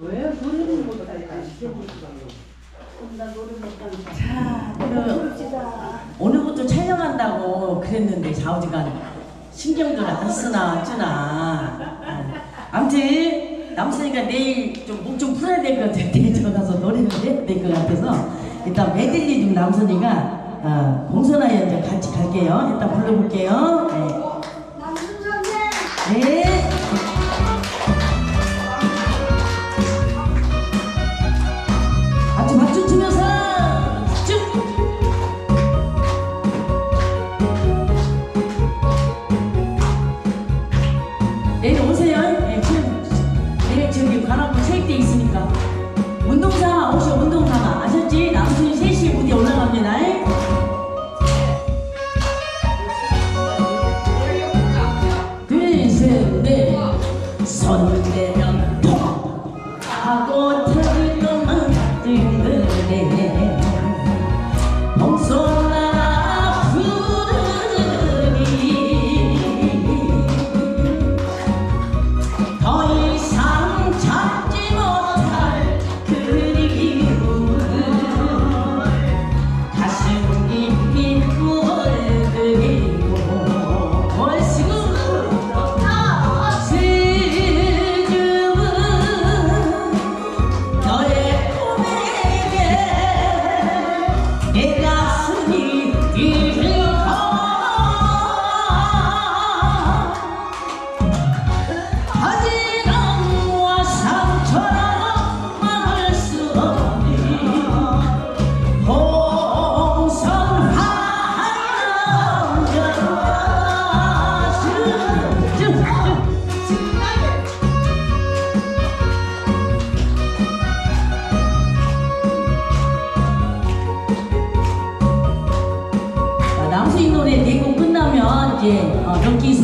왜 노래는 자, 그, 오늘부터 촬영한다고 그랬는데 좌우지간 신경도 안 쓰나 어쩌나. 어, 아무튼 남순이가 내일 좀 목 좀 풀어야 될 것 같아요. 대전 가서 노래를 해야 될 것 같아서. 일단 메들리 좀 남순이가 어, 공선아 연장 같이 갈게요. 일단 불러볼게요. não quis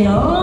い。